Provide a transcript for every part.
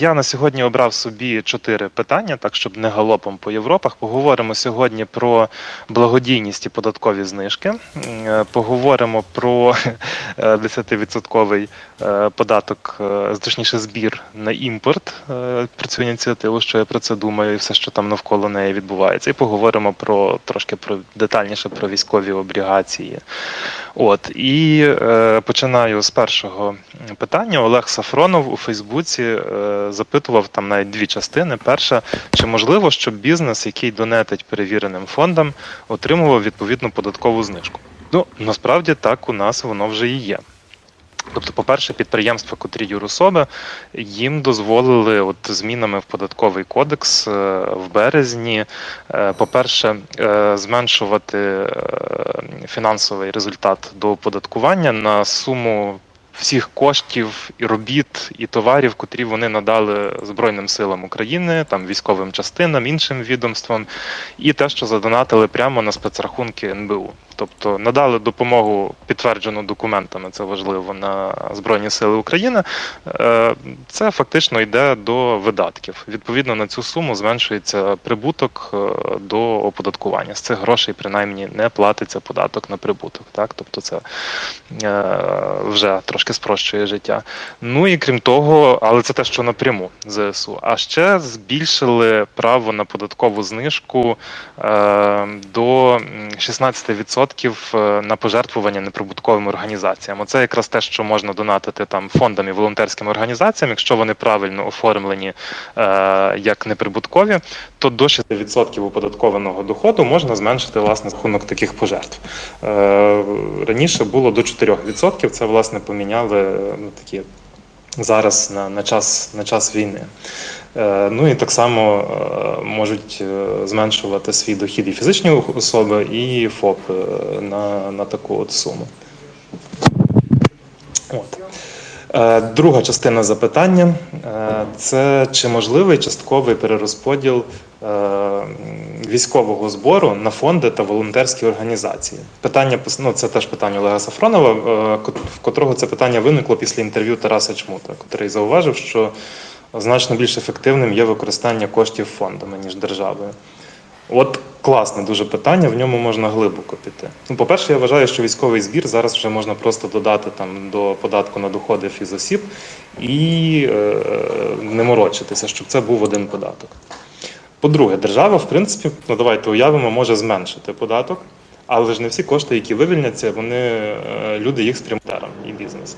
Я на сьогодні обрав собі чотири питання, так щоб не галопом по Європах. Поговоримо сьогодні про благодійність і податкові знижки. Е, Поговоримо про е, 10% е, податок, е, точніше збір на імпорт. е, Про цю ініціативу, що я про це думаю, і все, що там навколо неї відбувається. І поговоримо про трошки про детальніше про військові облігації. От і е, починаю з першого питання. Олег Сафронов у Фейсбуці е, запитував там навіть дві частини. Перша, чи можливо, щоб бізнес, який донетить перевіреним фондам, отримував відповідну податкову знижку? Ну насправді так у нас воно вже і є. Тобто, по-перше, підприємства, котрі юрособи, їм дозволили от змінами в податковий кодекс е, в березні, е, по-перше, е, зменшувати фінансовий результат до оподаткування на суму всіх коштів і робіт і товарів, котрі вони надали Збройним силам України, там військовим частинам, іншим відомствам, і те, що задонатили прямо на спецрахунки НБУ. Тобто надали допомогу підтверджену документами, це важливо на Збройні Сили України. Е, Це фактично йде до видатків. Відповідно на цю суму зменшується прибуток е, до оподаткування. З цих грошей принаймні не платиться податок на прибуток. Так, тобто це е, вже трошки спрощує життя. Ну і крім того, але це те, що напряму ЗСУ. А ще збільшили право на податкову знижку е, до 16% е, на пожертвування неприбутковим організаціям. Оце якраз те, що можна донатити там фондам і волонтерським організаціям, якщо вони правильно оформлені е, як неприбуткові, то до 6% оподаткованого доходу можна зменшити власне рахунок таких пожертв. Е, раніше було до 4%. Це власне поміняли е, ну, такі зараз на, на, час, на час війни. Е, Ну і так само е, можуть е, зменшувати свій дохід і фізичні особи, і ФОП на, на таку от суму. От. Е, Друга частина запитання е, це чи можливий частковий перерозподіл е, військового збору на фонди та волонтерські організації. Питання ну, це теж питання Олега Сафронова, в котрого це питання виникло після інтерв'ю Тараса Чмута, котрий зауважив, що значно більш ефективним є використання коштів фондами ніж державою. От класне дуже питання, в ньому можна глибоко піти. Ну, по-перше, я вважаю, що військовий збір зараз вже можна просто додати там до податку на доходи фізосіб і е, не морочитися, щоб це був один податок. По-друге, держава, в принципі, ну давайте уявимо, може зменшити податок, але ж не всі кошти, які вивільняться, вони е, люди їх спрямують і бізнесу.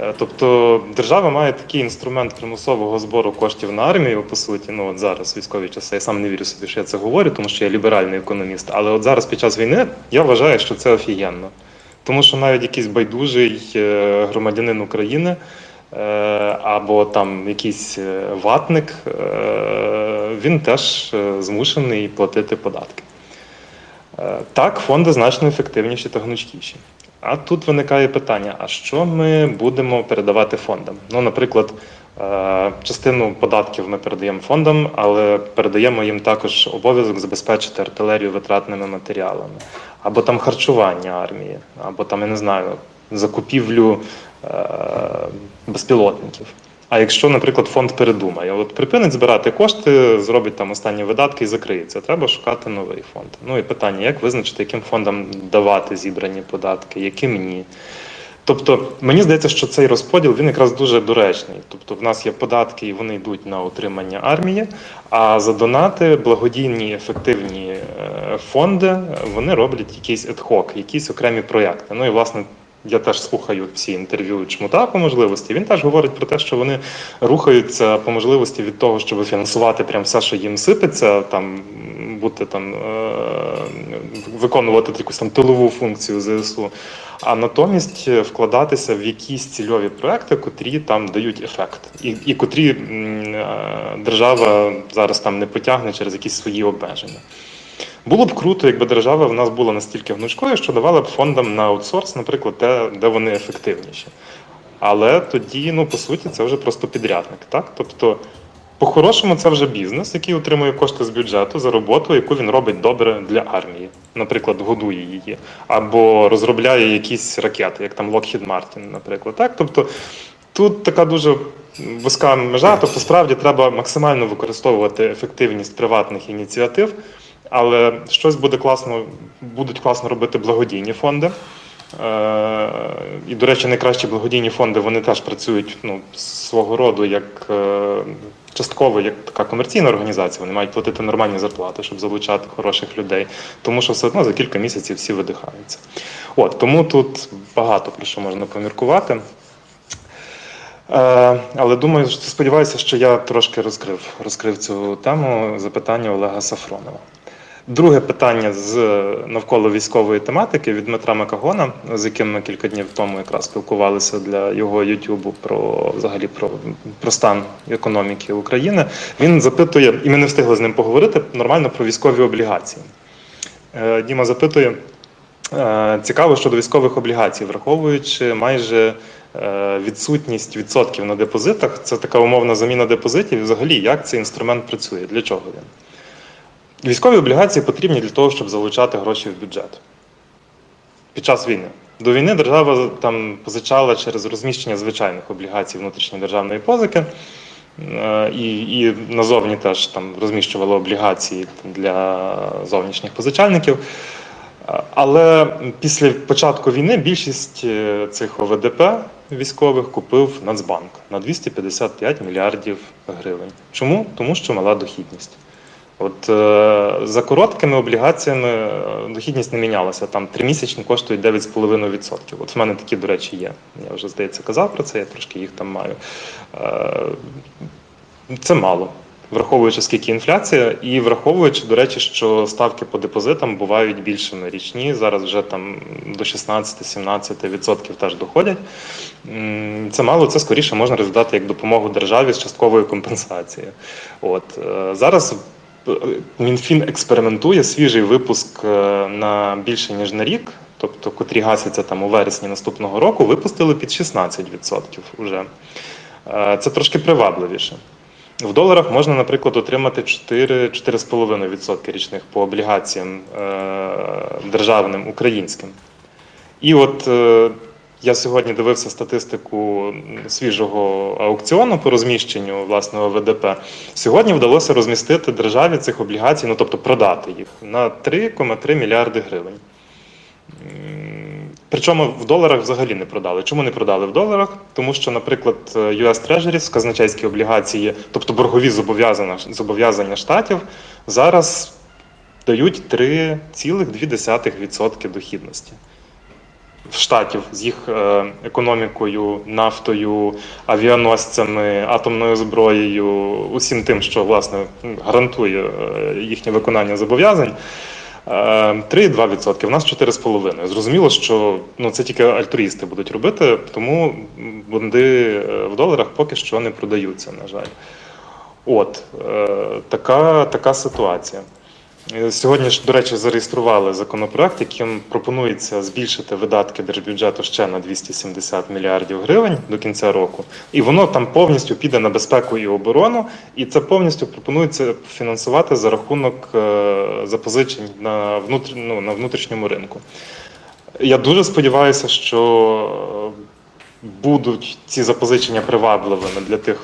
Е, Тобто держава має такий інструмент примусового збору коштів на армію, по суті, ну от зараз військові часи. Я сам не вірю собі, що я це говорю, тому що я ліберальний економіст. Але от зараз під час війни я вважаю, що це офігенно. Тому що навіть якийсь байдужий е, громадянин України е, або там якийсь ватник, він теж змушений платити податки. Так, фонди значно ефективніші та гнучкіші. А тут виникає питання: а що ми будемо передавати фондам? Ну, наприклад, е, частину податків ми передаємо фондам, але передаємо їм також обов'язок забезпечити артилерію витратними матеріалами, або там харчування армії, або там, я не знаю, закупівлю е, безпілотників. А якщо, наприклад, фонд передумає, от припинить збирати кошти, зробить там останні видатки і закриється, треба шукати новий фонд. Ну і питання, як визначити, яким фондам давати зібрані податки, яким ні. Тобто, мені здається, що цей розподіл він якраз дуже доречний. Тобто, в нас є податки, і вони йдуть на утримання армії. А за донати благодійні ефективні е, фонди вони роблять якийсь ad-hoc, якісь окремі проєкти. Ну і власне. Я теж слухаю всі інтерв'ю Чмута по можливості. Він теж говорить про те, що вони рухаються по можливості від того, щоб фінансувати прям все, що їм сипеться, там бути там е- виконувати якусь там тилову функцію ЗСУ, а натомість вкладатися в якісь цільові проекти, котрі там дають ефект, і, і котрі е, держава зараз там не потягне через якісь свої обмеження. Було б круто, якби держава в нас була настільки гнучкою, що давала б фондам на аутсорс, наприклад, те, де вони ефективніші. Але тоді, ну по суті, це вже просто підрядник. Так? Тобто, по-хорошому, це вже бізнес, який отримує кошти з бюджету за роботу, яку він робить добре для армії. Наприклад, годує її, або розробляє якісь ракети, як там Lockheed Martin, наприклад. Так? Тобто, Тут така дуже вузька межа, тобто справді треба максимально використовувати ефективність приватних ініціатив, але щось буде класно, будуть класно робити благодійні фонди. Е, І, до речі, найкращі благодійні фонди вони теж працюють ну, свого роду як е, частково як така комерційна організація. Вони мають платити нормальні зарплати, щоб залучати хороших людей, тому що все одно за кілька місяців всі видихаються. От тому тут багато про що можна поміркувати. Е, Але думаю, сподіваюся, що я трошки розкрив, розкрив цю тему запитання Олега Сафронова. Друге питання з навколо військової тематики від Дмитра Макагона, з яким ми кілька днів тому якраз спілкувалися для його Ютубу про взагалі про, про стан економіки України. Він запитує, і ми не встигли з ним поговорити нормально про військові облігації. Е, Діма запитує. Е, Цікаво щодо військових облігацій, враховуючи майже е, відсутність відсотків на депозитах, це така умовна заміна депозитів. Взагалі, як цей інструмент працює? Для чого він? Військові облігації потрібні для того, щоб залучати гроші в бюджет під час війни. До війни держава там позичала через розміщення звичайних облігацій внутрішньої державної позики. Е, І, і назовні теж там розміщувала облігації для зовнішніх позичальників. Але після початку війни більшість е, цих ОВДП військових купив Нацбанк на 255 мільярдів гривень. Чому? Тому що мала дохідність. От е, за короткими облігаціями е, дохідність не мінялася. Там тримісячні коштують 9,5%. От в мене такі, до речі, є. Я вже здається казав про це, я трошки їх там маю. Е, це мало. Враховуючи скільки інфляція, і враховуючи, до речі, що ставки по депозитам бувають більшими річні. Зараз вже там до 16-17% теж доходять. Це мало, це скоріше можна розглядати як допомогу державі з частковою компенсацією. От е, зараз Мінфін експериментує свіжий випуск е, на більше ніж на рік, тобто котрі гасяться там у вересні наступного року, випустили під 16% уже. Е, Це трошки привабливіше. В доларах можна, наприклад, отримати 4-4,5% річних по облігаціям е, державним українським. І от я сьогодні дивився статистику свіжого аукціону по розміщенню власного ВДП. Сьогодні вдалося розмістити державі цих облігацій, ну тобто продати їх на 3,3 мільярди гривень. Причому в доларах взагалі не продали. Чому не продали в доларах? Тому що, наприклад, US Treasuries, казначейські облігації, тобто боргові зобов'язання, зобов'язання штатів, зараз дають 3,2% дохідності. В штатів з їх е, економікою, нафтою, авіаносцями, атомною зброєю, усім тим, що власне гарантує е, їхнє виконання зобов'язань. Е, 3,2%, в нас 4,5%. Зрозуміло, що ну, це тільки альтруїсти будуть робити, тому бонди е, в доларах поки що не продаються, на жаль. От е, така, така ситуація. Е, Сьогодні ж, до речі, зареєстрували законопроект, яким пропонується збільшити видатки держбюджету ще на 270 мільярдів гривень до кінця року, і воно там повністю піде на безпеку і оборону, і це повністю пропонується фінансувати за рахунок е, запозичень на внутр... ну, на внутрішньому ринку. Я дуже сподіваюся, що е, будуть ці запозичення привабливими для тих,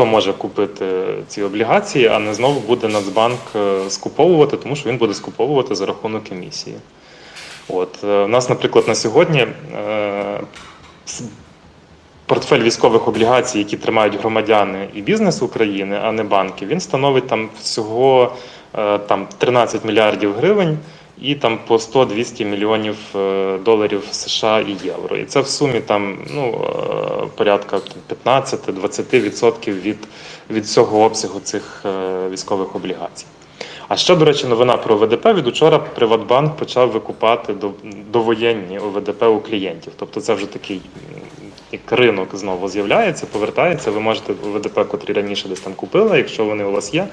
хто може купити ці облігації, а не знову буде Нацбанк е, скуповувати, тому що він буде скуповувати за рахунок емісії. От е, у нас, наприклад, на сьогодні е, портфель військових облігацій, які тримають громадяни і бізнес України, а не банки, він становить там всього е, там 13 мільярдів гривень. І там по 100-200 мільйонів е, доларів США і євро. І це в сумі там ну е, порядка 15-20% від, від всього обсягу цих е, військових облігацій. А ще, до речі, новина про ОВДП. Від учора Приватбанк почав викупати довоєнні ОВДП у клієнтів. Тобто це вже такий як ринок знову з'являється, повертається. Ви можете ОВДП, котрі раніше десь там купили, якщо вони у вас є,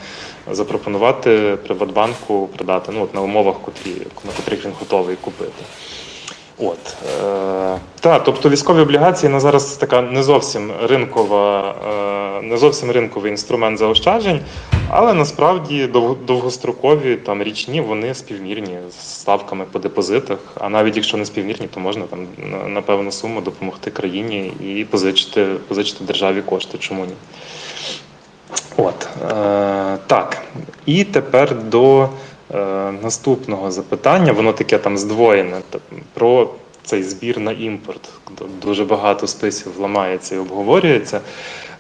запропонувати Приватбанку продати ну, от на умовах, котрі, на котрих він готовий купити. От е, та, тобто військові облігації на зараз така не зовсім ринкова не зовсім ринковий інструмент заощаджень, але насправді довгострокові там річні вони співмірні з ставками по депозитах. А навіть якщо не співмірні, то можна там на, певну суму допомогти країні і позичити, позичити державі кошти. Чому ні? От е, так. І тепер до е, наступного запитання. Воно таке там здвоєне про цей збір на імпорт. Дуже багато списів ламається і обговорюється.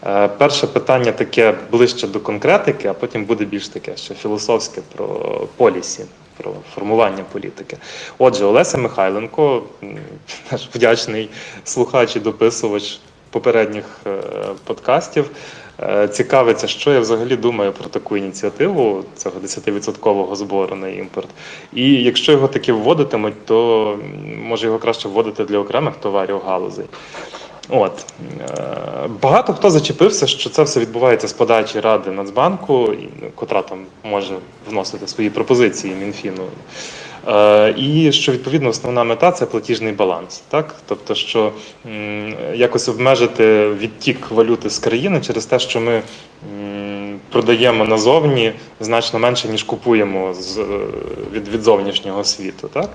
Е, перше питання таке ближче до конкретики, а потім буде більш таке ще філософське про полісі, про формування політики. Отже, Олеся Михайленко, наш вдячний слухач і дописувач попередніх е, подкастів. Е, Цікавиться, що я взагалі думаю про таку ініціативу цього 10% збору на імпорт. І якщо його таки вводитимуть, то може його краще вводити для окремих товарів галузей. От е, багато хто зачепився, що це все відбувається з подачі ради Нацбанку, ну, котра там може вносити свої пропозиції Мінфіну. Е, І що відповідно основна мета це платіжний баланс, так тобто, що якось обмежити відтік валюти з країни через те, що ми продаємо назовні значно менше ніж купуємо з е, від, від зовнішнього світу, так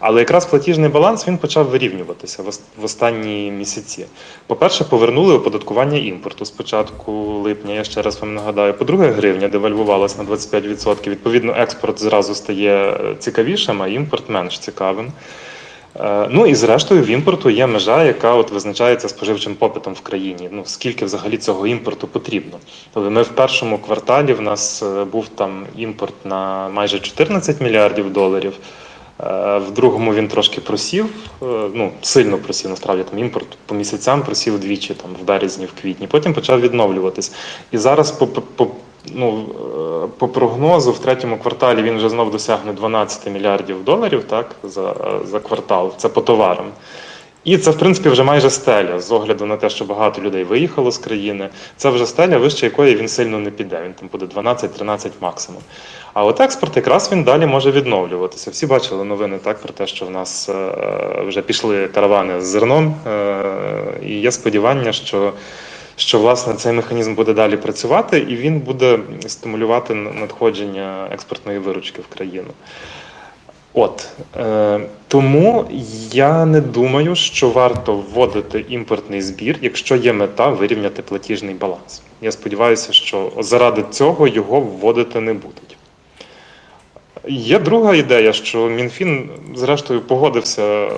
але якраз платіжний баланс він почав вирівнюватися в останні місяці. По-перше, повернули оподаткування імпорту з початку липня. Я ще раз вам нагадаю. По-друге, гривня девальвувалась на 25%. Відповідно, експорт зразу стає е, а імпорт менш цікавим. Е, Ну і зрештою в імпорту є межа, яка от визначається споживчим попитом в країні. Ну скільки взагалі цього імпорту потрібно? Тобто ми в першому кварталі в нас е, був там імпорт на майже 14 мільярдів доларів. Е, В другому він трошки просів, ну сильно просів. Насправді там імпорт по місяцям просів двічі, там в березні, в квітні. Потім почав відновлюватись. І зараз по, по, ну, е, по прогнозу в третьому кварталі він вже знов досягне 12 мільярдів доларів так, за, за квартал. Це по товарам. І це, в принципі, вже майже стеля з огляду на те, що багато людей виїхало з країни. Це вже стеля, вище якої він сильно не піде. Він там буде 12-13 максимум. А от експорт якраз він далі може відновлюватися. Всі бачили новини так про те, що в нас е, вже пішли каравани з зерном, е, і є сподівання, що. Що власне цей механізм буде далі працювати, і він буде стимулювати надходження експортної виручки в країну. От е, тому я не думаю, що варто вводити імпортний збір, якщо є мета вирівняти платіжний баланс. Я сподіваюся, що заради цього його вводити не будуть. Є друга ідея, що МінФін, зрештою, погодився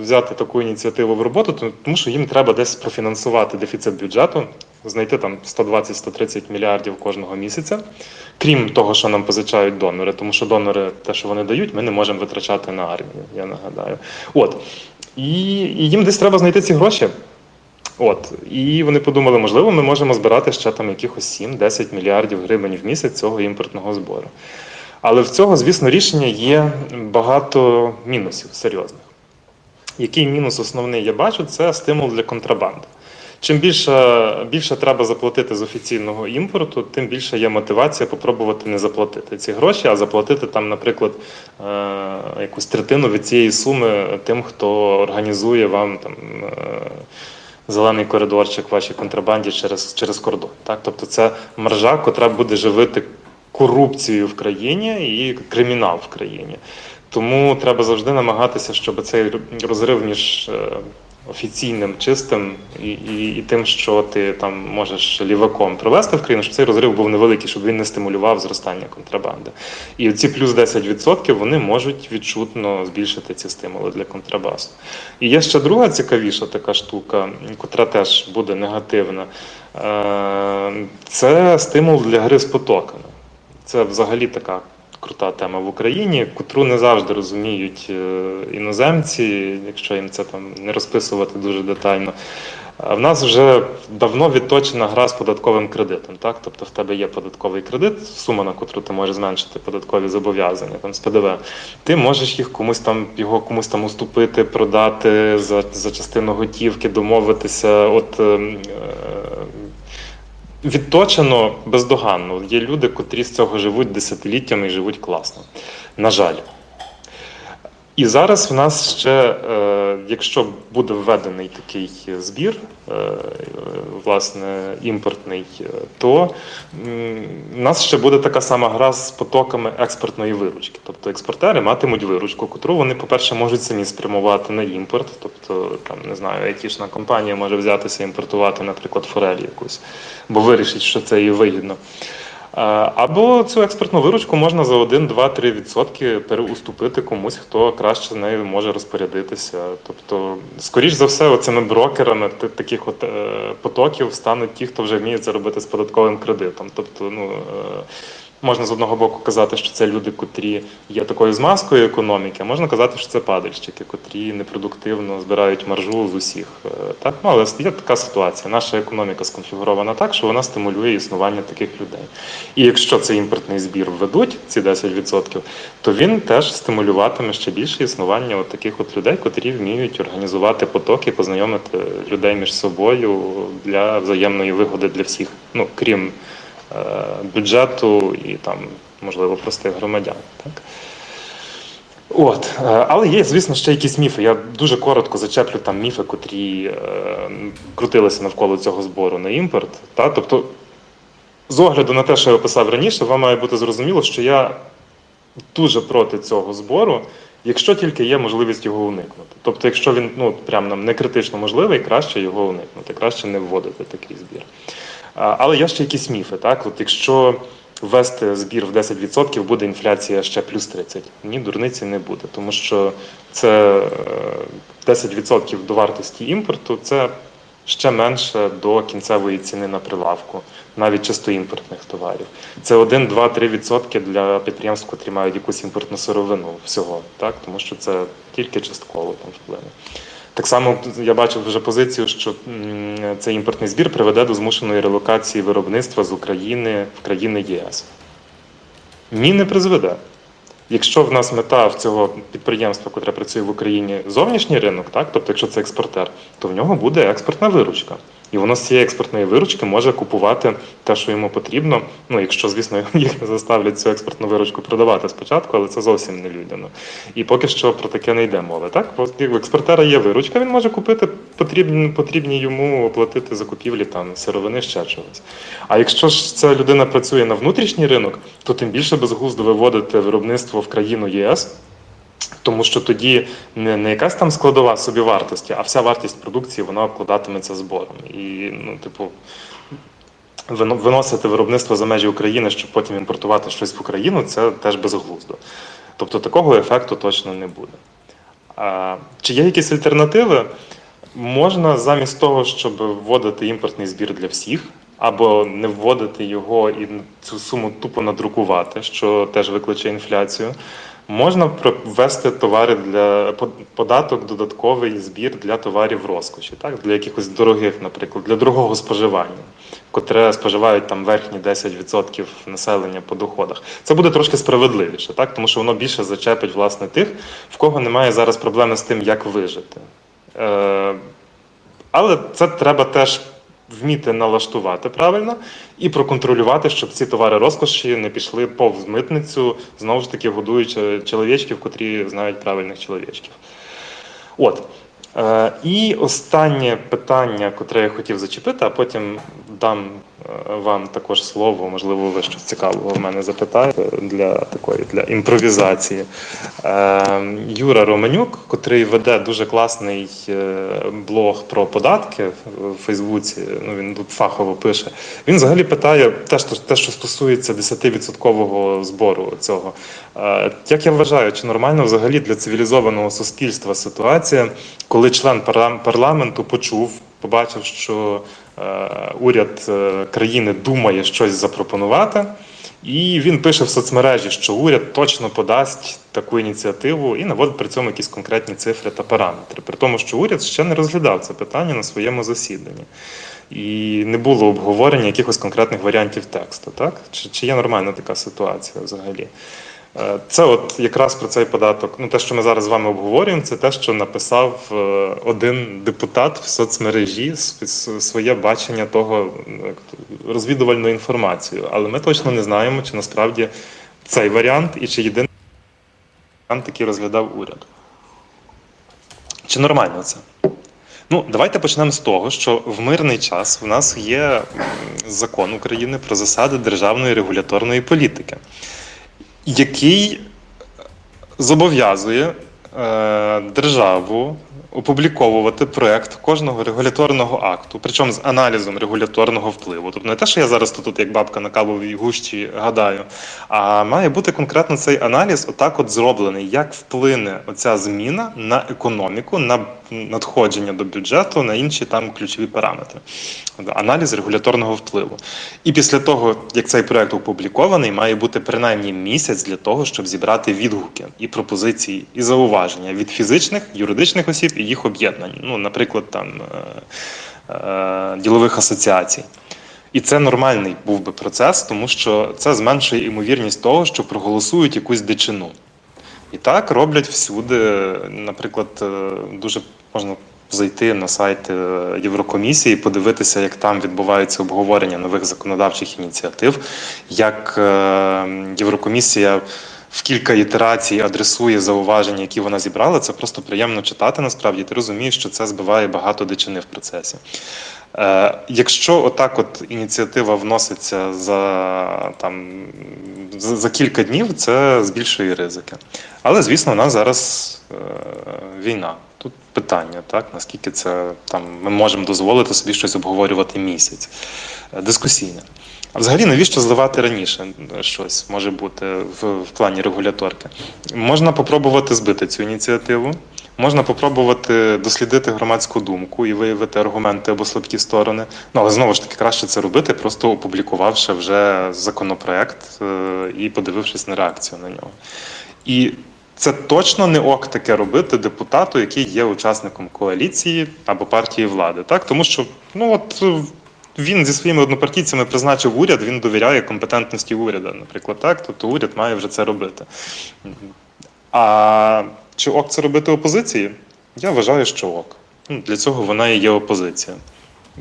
взяти таку ініціативу в роботу, тому що їм треба десь профінансувати дефіцит бюджету, знайти там 120-130 мільярдів кожного місяця, крім того, що нам позичають донори, тому що донори, те, що вони дають, ми не можемо витрачати на армію. Я нагадаю. От і, і їм десь треба знайти ці гроші. От і вони подумали, можливо, ми можемо збирати ще там якихось 7-10 мільярдів гривень в місяць цього імпортного збору. Але в цього, звісно, рішення є багато мінусів серйозних. Який мінус основний я бачу, це стимул для контрабанди. Чим більше, більше треба заплатити з офіційного імпорту, тим більше є мотивація попробувати не заплатити ці гроші, а заплатити там, наприклад, е, якусь третину від цієї суми тим, хто організує вам там. е, Зелений коридорчик вашій контрабанді через, через кордон. Так? Тобто це маржа, котра буде живити корупцію в країні і кримінал в країні. Тому треба завжди намагатися, щоб цей розрив між е, офіційним, чистим і, і, і тим, що ти там можеш ліваком провести в країну, щоб цей розрив був невеликий, щоб він не стимулював зростання контрабанди. І ці плюс 10% вони можуть відчутно збільшити ці стимули для контрабасу. І є ще друга цікавіша така штука, котра теж буде негативна. Е, Це стимул для гри з потоками. Це взагалі така крута тема в Україні, котру не завжди розуміють е, іноземці, якщо їм це там не розписувати дуже детально. В нас вже давно відточена гра з податковим кредитом. Так? Тобто в тебе є податковий кредит, сума, на котру ти можеш зменшити податкові зобов'язання там, з ПДВ. Ти можеш їх комусь там його комусь там уступити, продати за, за частину готівки, домовитися. От, е, е, відточено бездоганно. Є люди, котрі з цього живуть десятиліттями і живуть класно. На жаль. І зараз в нас ще, е, якщо буде введений такий збір, е, власне, імпортний, е, то в нас ще буде така сама гра з потоками експортної виручки. Тобто експортери матимуть виручку, котру вони, по-перше, можуть самі спрямувати на імпорт. Тобто, там не знаю, айтішна компанія може взятися імпортувати, наприклад, форель якусь, бо вирішить, що це їй вигідно. А, Або цю експертну виручку можна за 1, 2, 3 відсотки переуступити комусь, хто краще нею може розпорядитися. Тобто, скоріш за все, оцими брокерами та- таких от е, потоків стануть ті, хто вже вміє це робити з податковим кредитом. Тобто, ну е, можна з одного боку казати, що це люди, котрі є такою змазкою економіки, а можна казати, що це падальщики, котрі непродуктивно збирають маржу з усіх. Е, Так, ну але є така ситуація. Наша економіка сконфігурована так, що вона стимулює існування таких людей. І якщо цей імпортний збір введуть, ці 10%, то він теж стимулюватиме ще більше існування от таких от людей, котрі вміють організувати потоки, познайомити людей між собою для взаємної вигоди для всіх, ну крім бюджету і там, можливо, простих громадян. Так? От, е, але є, звісно, ще якісь міфи. Я дуже коротко зачеплю там міфи, котрі е, крутилися навколо цього збору на імпорт. Та? Тобто, з огляду на те, що я описав раніше, вам має бути зрозуміло, що я дуже проти цього збору, якщо тільки є можливість його уникнути. Тобто, якщо він ну, прям нам не критично можливий, краще його уникнути, краще не вводити такий збір. Але є ще якісь міфи. Так? От якщо ввести збір в 10%, буде інфляція ще плюс 30. Ні, дурниці не буде, тому що це е, 10% до вартості імпорту це ще менше до кінцевої ціни на прилавку, навіть чисто імпортних товарів. Це 1, 2, 3% для підприємств, котрі мають якусь імпортну сировину всього, так? тому що це тільки частково там вплине. Так само я бачив вже позицію, що цей імпортний збір приведе до змушеної релокації виробництва з України в країни ЄС. Ні, не призведе. Якщо в нас мета в цього підприємства, яке працює в Україні, зовнішній ринок, так, тобто якщо це експортер, то в нього буде експортна виручка. І воно з цієї експортної виручки може купувати те, що йому потрібно. Ну, якщо, звісно, їх не заставлять цю експортну виручку продавати спочатку, але це зовсім не людяно. І поки що про таке не йде мова. Так, у експортера є виручка, він може купити потрібні, потрібні йому оплатити закупівлі там сировини ще чогось. А якщо ж ця людина працює на внутрішній ринок, то тим більше безглуздо виводити виробництво в країну ЄС. Тому що тоді не, не якась там складова собівартості, а вся вартість продукції вона обкладатиметься збором. І, ну, типу, виносити виробництво за межі України, щоб потім імпортувати щось в Україну, це теж безглуздо. Тобто такого ефекту точно не буде. А, чи є якісь альтернативи? Можна замість того, щоб вводити імпортний збір для всіх, або не вводити його і цю суму тупо надрукувати, що теж викличе інфляцію. Можна ввести товари для податок, додатковий збір для товарів розкоші, так для якихось дорогих, наприклад, для дорогого споживання, котре споживають там верхні 10% населення по доходах. Це буде трошки справедливіше, так тому що воно більше зачепить власне тих, в кого немає зараз проблеми з тим, як вижити. Е, але це треба теж вміти налаштувати правильно і проконтролювати, щоб ці товари розкоші не пішли повз митницю, знову ж таки годуючи чоловічків, котрі знають правильних чоловічків. От. Е, і останнє питання, котре я хотів зачепити, а потім дам е, вам також слово. Можливо, ви щось цікавого в мене запитаєте для такої для імпровізації. Е, Юра Романюк, котрий веде дуже класний блог про податки в Фейсбуці. Ну він тут фахово пише. Він взагалі питає те, що те, що стосується 10% збору цього. Як я вважаю, чи нормально взагалі для цивілізованого суспільства ситуація, коли член парламенту почув, побачив, що е, уряд е, країни думає щось запропонувати, і він пише в соцмережі, що уряд точно подасть таку ініціативу і наводить при цьому якісь конкретні цифри та параметри, при тому, що уряд ще не розглядав це питання на своєму засіданні. І не було обговорення якихось конкретних варіантів тексту, так? Чи, чи є нормальна така ситуація взагалі? Е, Це от якраз про цей податок. Ну, те, що ми зараз з вами обговорюємо, це те, що написав е, один депутат в соцмережі своє бачення того ну, розвідувальну інформацію. Але ми точно не знаємо, чи насправді цей варіант і чи єдиний варіант, який розглядав уряд. Чи нормально це? Ну, давайте почнемо з того, що в мирний час в нас є закон України про засади державної регуляторної політики, який зобов'язує е, державу опубліковувати проект кожного регуляторного акту, причому з аналізом регуляторного впливу. Тобто не те, що я зараз тут, як бабка на кавовій гущі гадаю, а має бути конкретно цей аналіз отак от зроблений, як вплине оця зміна на економіку, на надходження до бюджету, на інші там ключові параметри. Аналіз регуляторного впливу. І після того, як цей проект опублікований, має бути принаймні місяць для того, щоб зібрати відгуки і пропозиції, і зауваження від фізичних, юридичних осіб і їх об'єднань. Ну, наприклад, там е, е, ділових асоціацій. І це нормальний був би процес, тому що це зменшує ймовірність того, що проголосують якусь дичину. І так роблять всюди. Наприклад, е, дуже можна зайти на сайт Єврокомісії, подивитися, як там відбувається обговорення нових законодавчих ініціатив, як Єврокомісія в кілька ітерацій адресує зауваження, які вона зібрала. Це просто приємно читати. Насправді ти розумієш, що це збиває багато дичини в процесі. Е, Якщо отак от ініціатива вноситься за там за, за кілька днів, це збільшує ризики. Але звісно, у нас зараз е, війна. Тут питання, так наскільки це там ми можемо дозволити собі щось обговорювати місяць Е, дискусійне. А взагалі, навіщо зливати раніше щось може бути в, в плані регуляторки? Можна попробувати збити цю ініціативу. Можна попробувати дослідити громадську думку і виявити аргументи або слабкі сторони. Ну але знову ж таки краще це робити, просто опублікувавши вже законопроект е, і подивившись на реакцію на нього. І це точно не ок таке робити депутату, який є учасником коаліції або партії влади, так тому що ну от. е, Він зі своїми однопартійцями призначив уряд, він довіряє компетентності уряду, наприклад, так. Тобто уряд має вже це робити. А чи ок це робити опозиції? Я вважаю, що ок. Ну, Для цього вона і є опозиція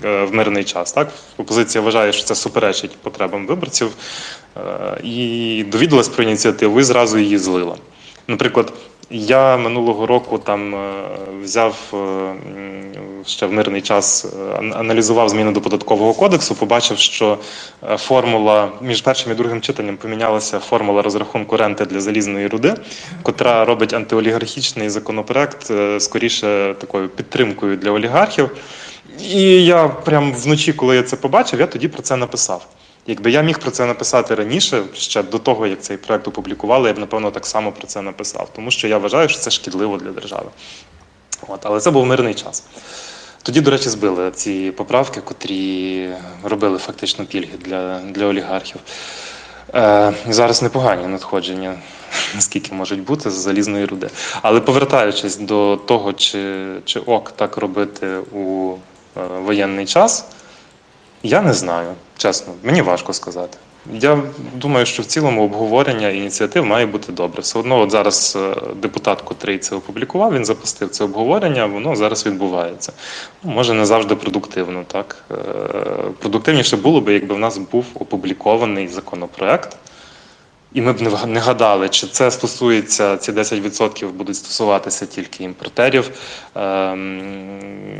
е, в мирний час. Так? Опозиція вважає, що це суперечить потребам виборців е, і довідалась про ініціативу і зразу її злила. Наприклад, я минулого року там е, взяв е, ще в мирний час, е, аналізував зміни до податкового кодексу, побачив, що формула між першим і другим читанням помінялася формула розрахунку ренти для залізної руди, котра робить антиолігархічний законопроект скоріше такою підтримкою для олігархів. І я прям вночі, коли я це побачив, я тоді про це написав. Якби я міг про це написати раніше, ще до того, як цей проект опублікували, я б напевно так само про це написав, тому що я вважаю, що це шкідливо для держави. От, але це був мирний час. Тоді, до речі, збили ці поправки, котрі робили фактично пільги для, для олігархів. Е, зараз непогані надходження, наскільки можуть бути з залізної руди. Але повертаючись до того, чи, чи ок так робити у е, воєнний час, я не знаю, чесно, мені важко сказати. Я думаю, що в цілому обговорення ініціатив має бути добре. Все одно, от зараз е, депутат, котрий це опублікував, він запустив це обговорення, воно зараз відбувається. Ну, Може, не завжди продуктивно, так Е, продуктивніше було б, якби в нас був опублікований законопроект. І ми б не гадали, чи це стосується, ці 10% будуть стосуватися тільки імпортерів, ем,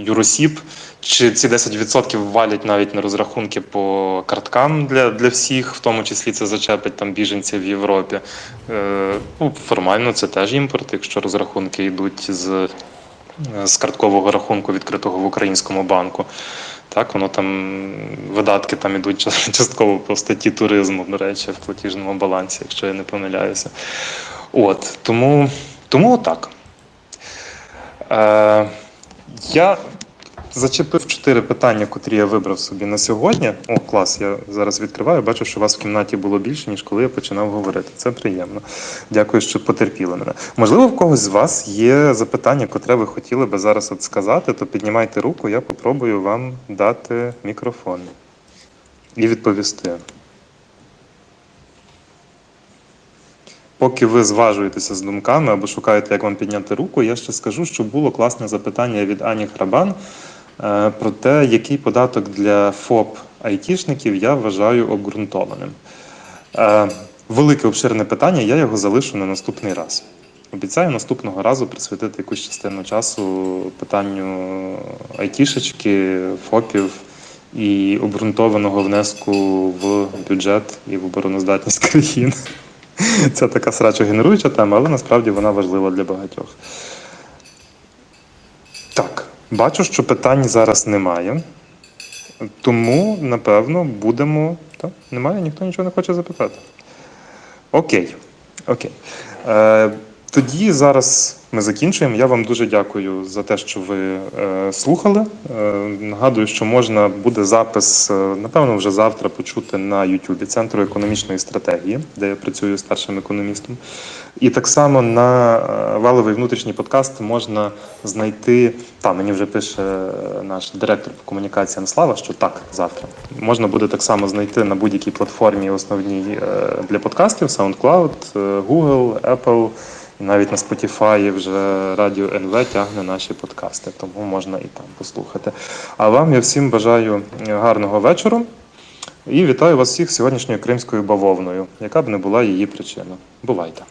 юросіб, чи ці 10% валять навіть на розрахунки по карткам для, для всіх, в тому числі це зачепить там біженців в Європі. Е, ну, формально це теж імпорт, якщо розрахунки йдуть з, з карткового рахунку, відкритого в українському банку. Так, воно там видатки там ідуть частково по статті туризму, до речі, в платіжному балансі, якщо я не помиляюся. От, тому, тому отак. Е, я зачепив чотири питання, котрі я вибрав собі на сьогодні. О, клас, я зараз відкриваю. Бачу, що вас в кімнаті було більше, ніж коли я починав говорити. Це приємно. Дякую, що потерпіли мене. Можливо, в когось з вас є запитання, котре ви хотіли би зараз от сказати, то піднімайте руку, я попробую вам дати мікрофон і відповісти. Поки ви зважуєтеся з думками або шукаєте, як вам підняти руку, я ще скажу, що було класне запитання від Ані Храбан е, про те, який податок для ФОП айтішників я вважаю обґрунтованим. Е, Велике обширне питання, я його залишу на наступний раз. Обіцяю наступного разу присвятити якусь частину часу питанню айтішечки, ФОПів і обґрунтованого внеску в бюджет і в обороноздатність країни. Це така срачогенеруюча тема, але насправді вона важлива для багатьох. Так, бачу, що питань зараз немає. Тому, напевно, будемо. Та, немає, ніхто нічого не хоче запитати. Окей. Окей. Е, тоді зараз ми закінчуємо. Я вам дуже дякую за те, що ви е, слухали. Е, нагадую, що можна буде запис, е, напевно, вже завтра почути на Ютубі Центру економічної стратегії, де я працюю старшим економістом. І так само на е, валовий внутрішній подкаст можна знайти. Там мені вже пише е, наш директор по комунікаціям Слава, що так, завтра. Можна буде так само знайти на будь-якій платформі основній е, для подкастів: SoundCloud, е, Google, Apple. Навіть на Spotify вже радіо НВ тягне наші подкасти, тому можна і там послухати. А вам я всім бажаю гарного вечора і вітаю вас всіх сьогоднішньою кримською бавовною, яка б не була її причина. Бувайте!